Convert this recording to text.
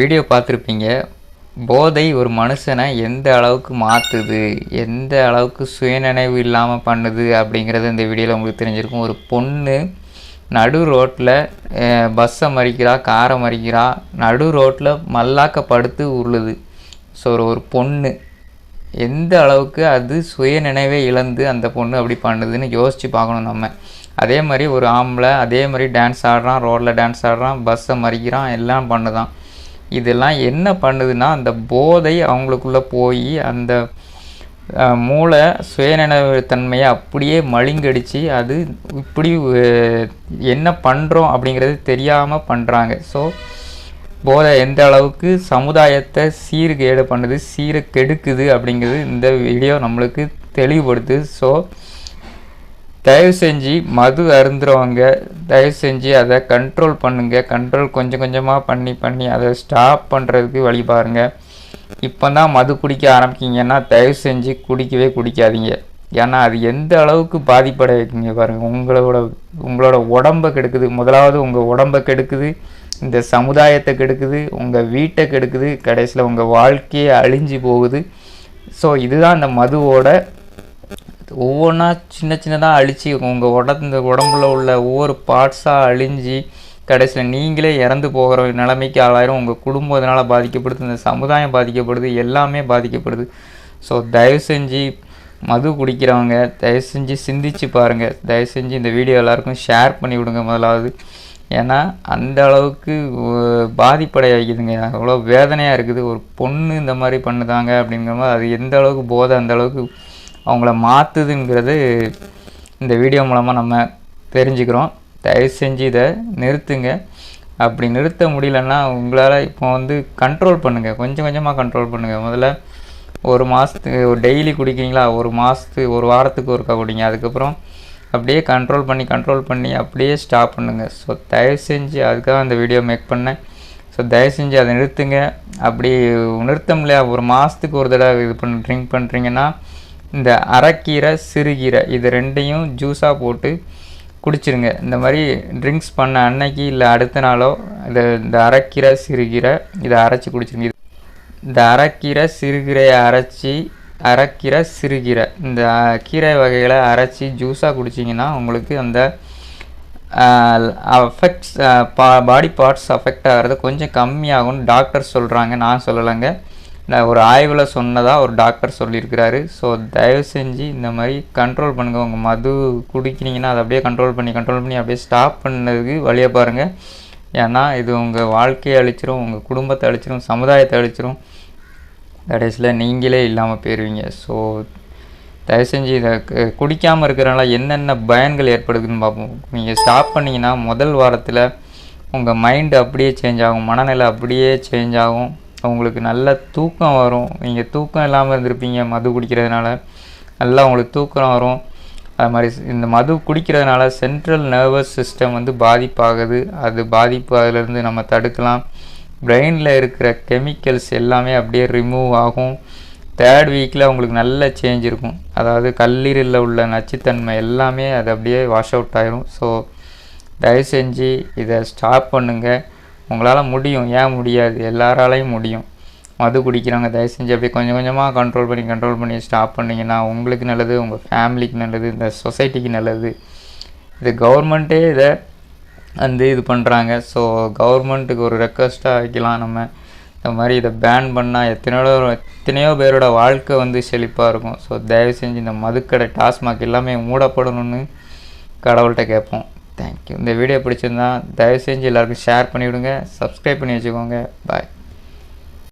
Video பார்த்துருப்பீங்க. போதை ஒரு மனுஷனை எந்த அளவுக்கு மாற்றுது எந்த அளவுக்கு சுயநினைவு இல்லாமல் பண்ணுது அப்படிங்கிறது இந்த வீடியோவில் உங்களுக்கு தெரிஞ்சிருக்கும். ஒரு பொண்ணு நடு ரோட்டில் பஸ்ஸை மறிக்கிறா காரை மறிக்கிறா நடு ரோட்டில் மல்லாக்க படுத்து உருளுது. ஸோ ஒரு ஒரு பொண்ணு எந்த அளவுக்கு அது சுயநினைவே இழந்து அந்த பொண்ணு அப்படி பண்ணுதுன்னு யோசித்து பார்க்கணும் நம்ம. அதே மாதிரி ஒரு ஆம்பளை அதே மாதிரி டான்ஸ் ஆடுறான் ரோட்டில் டான்ஸ் ஆடுறான் பஸ்ஸை மறிக்கிறான் எல்லாம் பண்ணுதான். இதெல்லாம் என்ன பண்ணுதுன்னா அந்த போதை அவங்களுக்குள்ளே போய் அந்த மூளை சுயநினைவு தன்மையை அப்படியே மழுங்கடிச்சு. அது இப்படி என்ன பண்ணுறோம் அப்படிங்கிறது தெரியாமல் பண்ணுறாங்க ஸோ போதை எந்த அளவுக்கு சமுதாயத்தை சீர்கேடு பண்ணுது சீரை கெடுக்குது அப்படிங்கிறது இந்த வீடியோ நம்மளுக்கு தெளிவுபடுது ஸோ தயவு செஞ்சு மது அருந்துறவங்க தயவு செஞ்சு அதை கண்ட்ரோல் பண்ணுங்கள் கண்ட்ரோல் கொஞ்சம் கொஞ்சமாக பண்ணி பண்ணி அதை ஸ்டாப் பண்ணுறதுக்கு வழி பாருங்கள் இப்போ தான் மது குடிக்க ஆரம்பிக்கிங்கன்னா தயவு செஞ்சு குடிக்கவே குடிக்காதீங்க. ஏன்னா அது எந்த அளவுக்கு பாதிப்படை வைக்குங்க பாருங்கள் உங்களோட உங்களோட உடம்பை கெடுக்குது. முதலாவது உங்கள் உடம்பை கெடுக்குது இந்த சமுதாயத்தை கெடுக்குது உங்கள் வீட்டை கெடுக்குது கடைசியில் உங்கள் வாழ்க்கையே அழிஞ்சு போகுது. ஸோ இதுதான் இந்த மதுவோட ஒவ்வொன்றா சின்ன சின்னதாக அழிச்சு உங்கள் உடம்பு உடம்புல உள்ள ஒவ்வொரு பார்ட்ஸாக அழிஞ்சு கடைசியில் நீங்களே இறந்து போகிற நிலைமைக்கு ஆளாயிரும். உங்கள் குடும்பம் இதனால் பாதிக்கப்படுது இந்த சமுதாயம் பாதிக்கப்படுது எல்லாமே பாதிக்கப்படுது. ஸோ தயவு செஞ்சு மது குடிக்கிறவங்க தயவு செஞ்சு சிந்திச்சு பாருங்கள் தயவு செஞ்சு இந்த வீடியோ எல்லாருக்கும் ஷேர் பண்ணி விடுங்க முதலாவது. ஏன்னா அந்த அளவுக்கு பாதிப்படைய வைக்குதுங்க அவ்வளோ வேதனையாக இருக்குது. ஒரு பொண்ணு இந்த மாதிரி பண்ணுதாங்க அப்படிங்கும்போது அது எந்த அளவுக்கு போதை அந்த அளவுக்கு அவங்கள மாற்றுதுங்கிறது இந்த வீடியோ மூலமாக நம்ம தெரிஞ்சுக்கிறோம். தயவு செஞ்சு இதை நிறுத்துங்க. அப்படி நிறுத்த முடியலன்னா உங்களால் இப்போ வந்து கண்ட்ரோல் பண்ணுங்கள் கொஞ்சம் கொஞ்சமாக கண்ட்ரோல் பண்ணுங்கள் முதல்ல ஒரு மாதத்துக்கு ஒரு டெய்லி குடிக்கிறீங்களா? ஒரு மாதத்துக்கு ஒரு வாரத்துக்கு ஒருக்கா குடிங்க. அதுக்கப்புறம் அப்படியே கண்ட்ரோல் பண்ணி கண்ட்ரோல் பண்ணி அப்படியே ஸ்டாப் பண்ணுங்கள் ஸோ தயவு செஞ்சு அதுக்காக அந்த வீடியோ மேக் பண்ணேன். ஸோ தயவு செஞ்சு அதை நிறுத்துங்க. அப்படி நிறுத்தம் இல்லையா ஒரு மாதத்துக்கு ஒரு தடவை இது பண்ண ட்ரிங்க் பண்ணுறீங்கன்னா இந்த அரைக்கீரை சிறுகீரை இது ரெண்டையும் ஜூஸாக போட்டு குடிச்சிருங்க. இந்த மாதிரி ட்ரிங்க்ஸ் பண்ண அன்னைக்கு இல்லை அடுத்த நாளோ இந்த இந்த அரைக்கீரை சிறுகீரை இதை அரைச்சி குடிச்சிருங்க. இந்த அரைக்கீரை சிறுகீரையை அரைச்சி அரைக்கீரை சிறுகீரை இந்த கீரை வகைகளை அரைச்சி ஜூஸாக குடிச்சிங்கன்னா உங்களுக்கு அந்த அஃபெக்ட்ஸ் பா பாடி பார்ட்ஸ் அஃபெக்ட் ஆகிறது கொஞ்சம் கம்மியாகும்னு டாக்டர் சொல்கிறாங்க நான் சொல்லலைங்க. ஒரு ஆய்வில் சொன்னதாக ஒரு டாக்டர் சொல்லியிருக்கிறாரு. ஸோ தயவு செஞ்சு இந்த மாதிரி கண்ட்ரோல் பண்ணுங்கள் உங்கள் மது குடிக்கிறீங்கன்னா அதை அப்படியே கண்ட்ரோல் பண்ணி கண்ட்ரோல் பண்ணி அப்படியே ஸ்டாப் பண்ணதுக்கு வழியை பாருங்கள் ஏன்னா இது உங்கள் வாழ்க்கையை அழிச்சிரும் உங்கள் குடும்பத்தை அழிச்சிரும் சமுதாயத்தை அழிச்சிரும். கடைசியில் நீங்களே இல்லாமல் போயிடுவீங்க ஸோ தயவு செஞ்சு இதை குடிக்காமல் இருக்கிறனால என்னென்ன பயன்கள் ஏற்படுதுன்னு பார்ப்போம். நீங்கள் ஸ்டாப் பண்ணிங்கன்னா முதல் வாரத்தில் உங்கள் மைண்டு அப்படியே சேஞ்ச் ஆகும். மனநிலை அப்படியே சேஞ்ச் ஆகும். உங்களுக்கு நல்ல தூக்கம் வரும். நீங்கள் தூக்கம் இல்லாமல் இருந்திருப்பீங்க மது குடிக்கிறதுனால. நல்லா உங்களுக்கு தூக்கம் வரும். அது மாதிரி இந்த மது குடிக்கிறதுனால சென்ட்ரல் நர்வஸ் சிஸ்டம் வந்து பாதிப்பாகுது. அது பாதிப்பு அதிலிருந்து நம்ம தடுக்கலாம். பிரெயினில் இருக்கிற கெமிக்கல்ஸ் எல்லாமே அப்படியே ரிமூவ் ஆகும். தேர்ட் வீக்கில் உங்களுக்கு நல்ல சேஞ்ச் இருக்கும். அதாவது கல்லீரலில் உள்ள நச்சுத்தன்மை எல்லாமே அது அப்படியே வாஷ் அவுட் ஆயிரும். ஸோ தயவு செஞ்சு இதை ஸ்டாப் பண்ணுங்கள் உங்களால் முடியும். ஏன் முடியாது? எல்லாராலையும் முடியும். மது குடிக்கிறவங்க தயவு செஞ்சு அப்படியே கொஞ்சம் கொஞ்சமாக கண்ட்ரோல் பண்ணி கண்ட்ரோல் பண்ணி ஸ்டாப் பண்ணிங்கன்னா உங்களுக்கு நல்லது உங்கள் ஃபேமிலிக்கு நல்லது இந்த சொசைட்டிக்கு நல்லது. இது கவர்மெண்ட்டே இதை வந்து இது பண்ணுறாங்க ஸோ கவர்மெண்ட்டுக்கு ஒரு ரெக்வஸ்ட்டாக வைக்கலாம் நம்ம. இந்த மாதிரி இதை பேன் பண்ணால் எத்தனையோ எத்தனையோ பேரோட வாழ்க்கை வந்து செழிப்பாக இருக்கும். ஸோ தயவு செஞ்சு இந்த மதுக்கடை டாஸ்மாக் எல்லாமே மூடப்படணும்னு கடவுள்கிட்ட கேட்போம். தேங்க்யூ. இந்த வீடியோ பிடிச்சிருந்தா தயவு செஞ்சு எல்லாருக்கும் ஷேர் பண்ணிவிடுங்க. சப்ஸ்கிரைப் பண்ணி வச்சுக்கோங்க. பாய்.